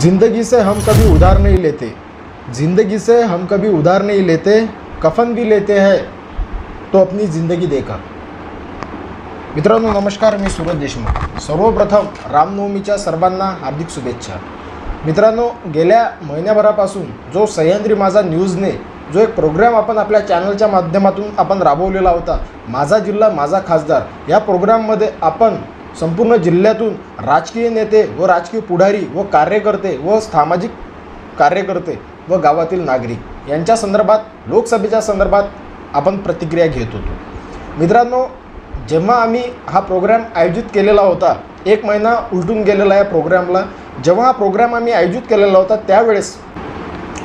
जिंदगी से हम कभी उधार नहीं लेते। जिंदगी से हम कभी उधार नहीं लेते कफन भी लेते हैं तो अपनी ज़िंदगी देखा। मित्रांनो नमस्कार मी सूरज देशमुख. सर्वप्रथम रामनवमीच्या सर्वांना हार्दिक शुभेच्छा. मित्रांनो गेल्या महिन्याभरापासून जो सह्याद्री माझा न्यूजने जो एक प्रोग्राम आपण आपल्या चॅनलच्या माध्यमातून आपण राबवलेला होता माझा जिल्हा माझा खासदार या प्रोग्राममध्ये आपण संपूर्ण जिल्ह्यातून राजकीय नेते व राजकीय पुढारी व कार्यकर्ते व सामाजिक कार्यकर्ते व गावातील नागरिक यांच्या संदर्भात लोकसभेच्या संदर्भात आपण प्रतिक्रिया घेत होतो. मित्रांनो जेव्हा आम्ही हा प्रोग्राम आयोजित केलेला होता एक महिना उलटून गेलेला या प्रोग्रामला जेव्हा हा प्रोग्राम आम्ही आयोजित केलेला होता त्यावेळेस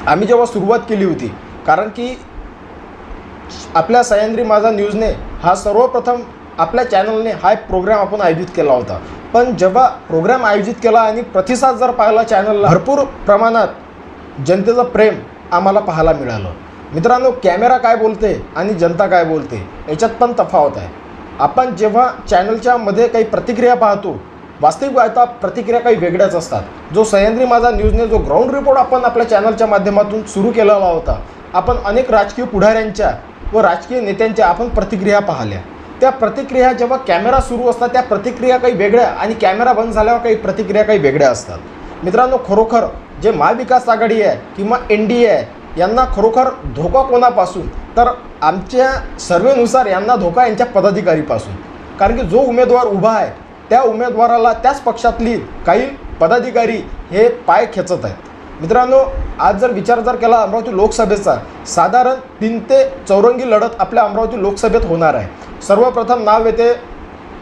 आम्ही जेव्हा सुरुवात केली होती कारण की आपल्या सह्याद्री माझा न्यूजने हा सर्वप्रथम आपल्या चॅनलने हा एक प्रोग्राम आपण आयोजित केला होता. पण जेव्हा प्रोग्राम आयोजित केला आणि प्रतिसाद जर पाहिला चॅनलला भरपूर प्रमाणात जनतेचं प्रेम आम्हाला पाहायला मिळालं. मित्रांनो कॅमेरा काय बोलते आणि जनता काय बोलते याच्यात पण तफावत आहे. आपण जेव्हा चॅनलच्या मध्ये काही प्रतिक्रिया पाहतो वास्तविक आता प्रतिक्रिया काही वेगळ्याच असतात. जो सह्याद्री माझा न्यूजने जो ग्राउंड रिपोर्ट आपण आपल्या चॅनलच्या माध्यमातून सुरू केलेला होता आपण अनेक राजकीय पुढाऱ्यांच्या व राजकीय नेत्यांच्या आपण प्रतिक्रिया पाहिल्या. त्या प्रतिक्रिया जेव्हा कॅमेरा सुरू असतात त्या प्रतिक्रिया काही वेगळ्या आणि कॅमेरा बंद झाल्यावर काही प्रतिक्रिया काही वेगळ्या असतात. मित्रांनो खरोखर जे महाविकास आघाडी आहे किंवा एन डी ए आहे यांना खरोखर धोका कोणापासून? तर आमच्या सर्वेनुसार यांना धोका यांच्या पदाधिकारीपासून. कारण की जो उमेदवार उभा आहे त्या उमेदवाराला त्याच पक्षातली काही पदाधिकारी हे पाय खेचत आहेत. मित्रांनो आज जर विचार जर केला अमरावती लोकसभेचा साधारण तीन ते चौरंगी लढत आपल्या अमरावती लोकसभेत होणार आहे. सर्वप्रथम नाव येते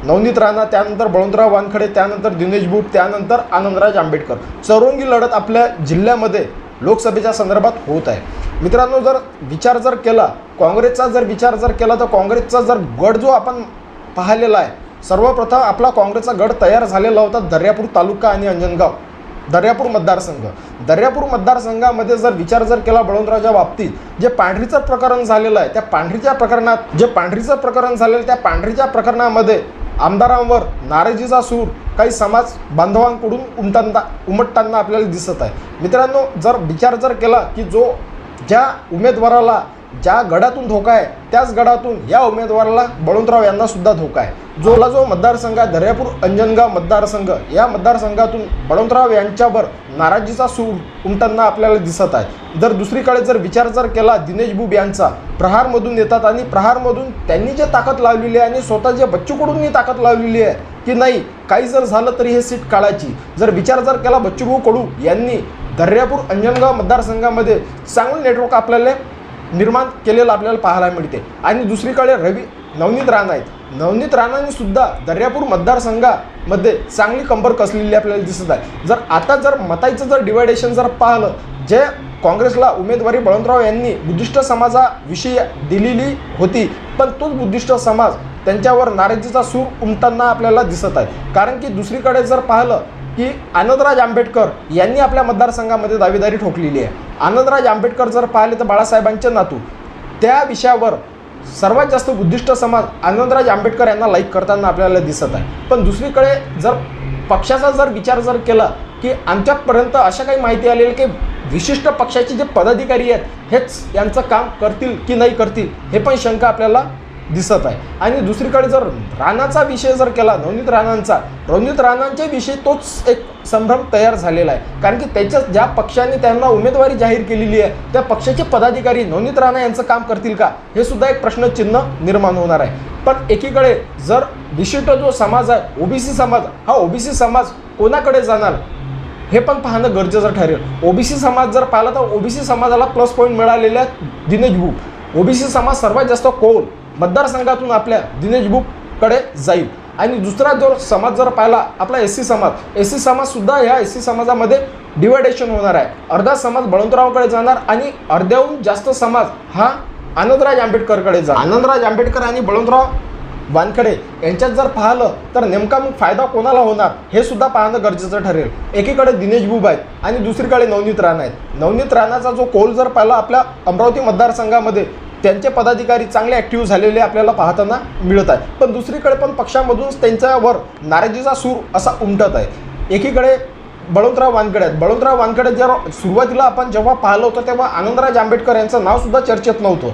नवनीत राणा त्यानंतर बळवंतराव वानखडे त्यानंतर दिनेश बुट त्यानंतर आनंदराज आंबेडकर. चौरंगी लढत आपल्या जिल्ह्यामध्ये लोकसभेच्या संदर्भात होत आहे. मित्रांनो जर विचार जर केला काँग्रेसचा जर विचार जर केला तर काँग्रेसचा जर गड जो आपण पाहिलेला आहे सर्वप्रथम आपला काँग्रेसचा गड तयार झालेला होता दर्यापूर तालुका आणि अंजनगाव. दर्यापूर मतदारसंघ. दर्यापूर मतदारसंघामध्ये जर विचार जर केला बळवंतरावच्या बाबतीत जे पांढरीचं प्रकरण झालेलं आहे त्या पांढरीच्या प्रकरणात जे पांढरीचं प्रकरण झालेलं त्या पांढरीच्या प्रकरणामध्ये आमदारांवर नाराजीचा सूर काही समाज बांधवांकडून उमटताना उमटताना आपल्याला दिसत आहे. मित्रांनो जर विचार जर केला की जो ज्या उमेदवाराला ज्या गडातून धोका आहे त्याच गडातून या उमेदवाराला बळवंतराव यांना सुद्धा धोका आहे. जोला जो मतदारसंघ आहे दर्यापूर अंजनगाव मतदारसंघ या मतदारसंघातून बळवंतराव यांच्यावर नाराजीचा सूर उमटताना आपल्याला दिसत आहे. जर दुसरीकडे जर विचार जर केला दिनेश बुब यांचा प्रहारमधून येतात आणि प्रहारमधून त्यांनी जे ताकद लावलेली आहे आणि स्वतः जे बच्चूकडून ताकद लावलेली आहे की नाही काही जर झालं तरी हे सीट काढायची. जर विचार जर केला बच्चूभाऊ कडू यांनी दर्यापूर अंजनगाव मतदारसंघामध्ये चांगलं नेटवर्क आपल्याला निर्माण केलेलं आपल्याला पाहायला मिळते. आणि दुसरीकडे रवी नवनीत राणा आहेत. नवनीत राणांनी सुद्धा दर्यापूर मतदारसंघामध्ये चांगली कंबर कसलेली आपल्याला दिसत आहे. जर आता जर मताईचं जर डिवायडेशन जर पाहिलं जे काँग्रेसला उमेदवारी बळवंतराव यांनी बुद्धिस्ट समाजाविषयी दिलेली होती पण तोच बुद्धिस्ट समाज त्यांच्यावर नाराजीचा सूर उमटताना आपल्याला दिसत आहे. कारण की दुसरीकडे जर पाहिलं की आनंदराज आंबेडकर यांनी आपल्या मतदारसंघामध्ये दावेदारी ठोकलेली आहे. आनंदराज आंबेडकर जर पाहिले तर बाळासाहेबांचे नातू त्या विषयावर सर्वात जास्त बुद्धिस्ट समाज आनंदराज आंबेडकर यांना लाईक करताना आपल्याला दिसत आहे. पण दुसरीकडे जर पक्षाचा जर विचार जर केला की आमच्यापर्यंत अशा काही माहिती आलेली की विशिष्ट पक्षाचे जे पदाधिकारी आहेत हेच यांचं काम करतील की नाही करतील हे पण शंका आपल्याला दिसत आहे. आणि दुसरीकडे जर राणाचा विषय जर केला नवनीत राणांचा नवनीत राणांच्या विषयी तोच एक संभ्रम तयार झालेला आहे. कारण की त्याच्या ज्या पक्षाने त्यांना उमेदवारी जाहीर केलेली आहे त्या पक्षाचे पदाधिकारी नवनीत राणा यांचं काम करतील का? हे सुद्धा एक प्रश्नचिन्ह निर्माण होणार आहे. पण एकीकडे जर विशिष्ट जो समाज आहे ओबीसी समाज हा ओबीसी समाज कोणाकडे जाणार? हे पण पाहणं गरजेचं ठरेल. ओबीसी समाज जर पाहिला तर ओबीसी समाजाला प्लस पॉईंट मिळालेल्या दिनेश भूप ओबीसी समाज सर्वात जास्त कोण? मतदारसंघातून आपल्या दिनेश बुककडे जाईल. आणि दुसरा जर समाज जर पाहिला आपला एस सी समाज. एस सी समाजसुद्धा ह्या एस सी समाजामध्ये डिवायडेशन होणार आहे. अर्धा समाज बळवंतरावकडे जाणार आणि अर्ध्याहून जास्त समाज हा आनंदराज आंबेडकरकडे जा आनंदराज आंबेडकर आणि बळवंतराव वानखडे यांच्यात जर पाहिलं तर नेमका मग फायदा कोणाला होणार हे सुद्धा पाहणं गरजेचं ठरेल. एकीकडे दिनेश बुब आहेत आणि दुसरीकडे नवनीत राणा आहेत. नवनीत राणाचा जो कोल जर पाहिला आपल्या अमरावती मतदारसंघामध्ये त्यांचे पदाधिकारी चांगले ॲक्टिव्ह झालेले आपल्याला पाहताना मिळत आहे. पण दुसरीकडे पण पक्षामधूनच त्यांच्यावर नाराजीचा सूर असा उमटत आहे. एकीकडे बळवंतराव वानकडे आहेत. बळवंतराव वानकडे जर सुरुवातीला आपण जेव्हा पाहिलं होतं तेव्हा आनंदराज आंबेडकर यांचं नावसुद्धा चर्चेत नव्हतं.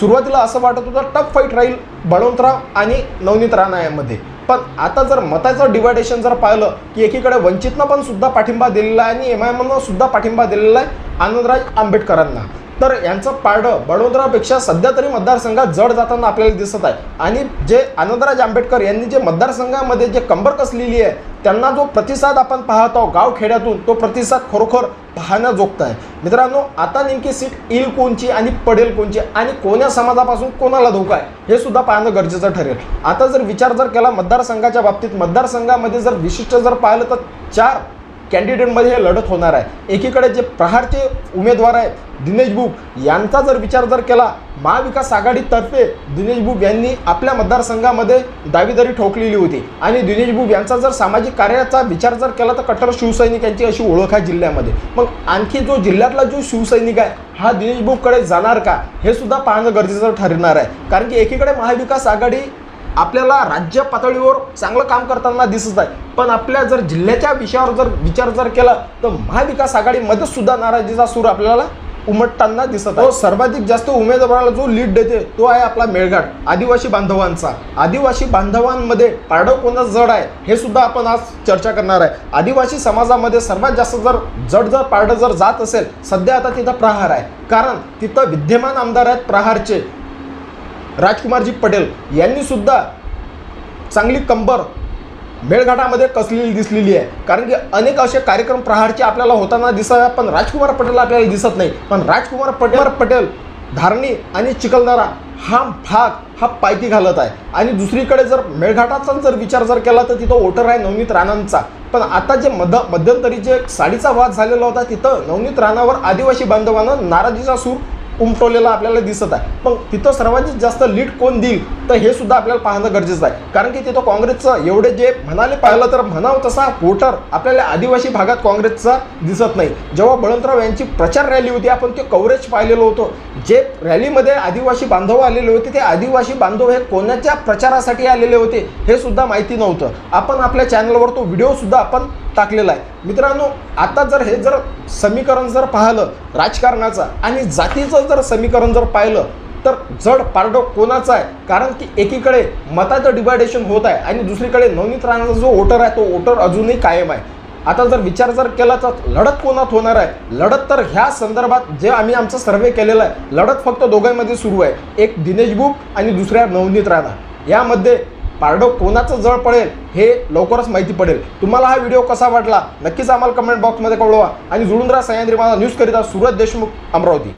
सुरुवातीला असं वाटत होतं टफ फाईट राहील बळवंतराव आणि नवनीत राणा यामध्ये. पण आता जर मताचं डिवायडेशन जर पाहिलं की एकीकडे वंचितनं पण सुद्धा पाठिंबा दिलेला आहे आणि एम आय एमनं सुद्धा पाठिंबा दिलेला आहे आनंदराज आंबेडकरांना. तर यांचं पारडं बडोदरापेक्षा सध्या तरी मतदारसंघात जड जाताना आपल्याला दिसत आहे. आणि जे आनंदराज आंबेडकर यांनी जे मतदारसंघामध्ये जे कंबर कसलेली आहे त्यांना जो प्रतिसाद आपण पाहत आहोत गावखेड्यातून तो प्रतिसाद खरोखर पाहण्याजोगत आहे. मित्रांनो आता नेमकी सीट येईल कोणची आणि पडेल कोणची आणि कोण्या समाजापासून कोणाला धोका आहे हे सुद्धा पाहणं गरजेचं ठरेल. आता जर विचार जर केला मतदारसंघाच्या बाबतीत मतदारसंघामध्ये जर विशिष्ट जर पाहिलं तर चार कॅन्डिडेटमध्ये हे लढत होणार आहे. एकीकडे जे प्रहारचे उमेदवार आहेत दिनेश बुक यांचा जर विचार जर केला महाविकास आघाडीतर्फे दिनेश बुक यांनी आपल्या मतदारसंघामध्ये दावेदारी ठोकलेली होती. आणि दिनेश बुक यांचा जर सामाजिक कार्याचा विचार जर केला तर कट्टर शिवसैनिक यांची अशी ओळख आहे जिल्ह्यामध्ये. मग आणखी जो जिल्ह्यातला जो शिवसैनिक आहे हा दिनेश बुककडे जाणार का? हे सुद्धा पाहणं गरजेचं ठरणार आहे. कारण की एकीकडे महाविकास आघाडी आपल्याला राज्य पातळीवर चांगलं काम करताना दिसत आहे. पण आपल्या जर जिल्ह्याच्या विषयावर जर विचार जर केला तर महाविकास आघाडीमध्ये सुद्धा नाराजीचा सूर आपल्याला उमटताना दिसत आहे. हो, सर्वाधिक जास्त उमेदवाराला जो लीड देते तो आहे आपला मेळघाट आदिवासी बांधवांचा. आदिवासी बांधवांमध्ये पारडं कोणाचं जड आहे हे सुद्धा आपण आज चर्चा करणार आहे. आदिवासी समाजामध्ये सर्वात जास्त जर जड जर पारडं जर जात असेल सध्या आता तिथं प्रहार आहे. कारण तिथं विद्यमान आमदार आहेत प्रहारचे. राजकुमारजी पटेल यांनी सुद्धा चांगली कंबर मेळघाटामध्ये कसलेली दिसलेली आहे. कारण की अनेक असे कार्यक्रम प्रहारचे आपल्याला होताना दिसत आहे पण राजकुमार पटेल आपल्याला दिसत नाही. पण राजकुमार पटेल पटेल. धारणी आणि चिखलदरा हा भाग हा पायथी घालत आहे. आणि दुसरीकडे जर मेळघाटाचा जर विचार जर केला तर तिथं वोटर आहे नवनीत राणांचा. पण आता जे मध मध्यंतरी जे साडीचा वाद झालेला होता तिथं नवनीत राणावर आदिवासी बांधवानं नाराजीचा सूर उमटवलेला आपल्याला दिसत आहे. पण तिथं सर्वाधिक जास्त लीड कोण देईल? तर हे सुद्धा आपल्याला पाहणं गरजेचं आहे. कारण की तिथं काँग्रेसचं एवढे जे म्हणाले पाहिलं तर म्हणावं तसा वोटर आपल्याला आदिवासी भागात काँग्रेसचा दिसत नाही. जेव्हा बळवंतराव यांची प्रचार रॅली होती आपण ते कव्हरेज पाहिलेलं होतं. जे रॅलीमध्ये आदिवासी बांधव आलेले होते ते आदिवासी बांधव हे कोणाच्या प्रचारासाठी आलेले होते हे सुद्धा माहिती नव्हतं. आपण आपल्या चॅनलवर तो व्हिडिओ सुद्धा आपण टाकलेला आहे. मित्रांनो आता जर हे जर समीकरण जर पाहिलं राजकारणाचं आणि जातीचं जर समीकरण जर पाहिलं तर जड पारडो कोणाचा आहे? कारण की एकीकडे मताचं डिवायडेशन होत आहे आणि दुसरीकडे नवनीत राणाचा जो वोटर आहे तो वोटर अजूनही कायम आहे. आता जर विचार जर केला तर लढत कोणात होणार आहे? लढत तर ह्या संदर्भात जे आम्ही आमचा सर्वे केलेला आहे लढत फक्त दोघांमध्ये सुरू आहे. एक दिनेश बुक आणि दुसऱ्या नवनीत राणा. यामध्ये पारडं कोणाचं जळ पडेल हे लवकरच माहिती पडेल. तुम्हाला हा व्हिडिओ कसा वाटला? नक्कीच आम्हाला कमेंट बॉक्समध्ये कळवा. आणि जुळून राहा सह्याद्री माझा न्यूज करिता सूरज देशमुख अमरावती.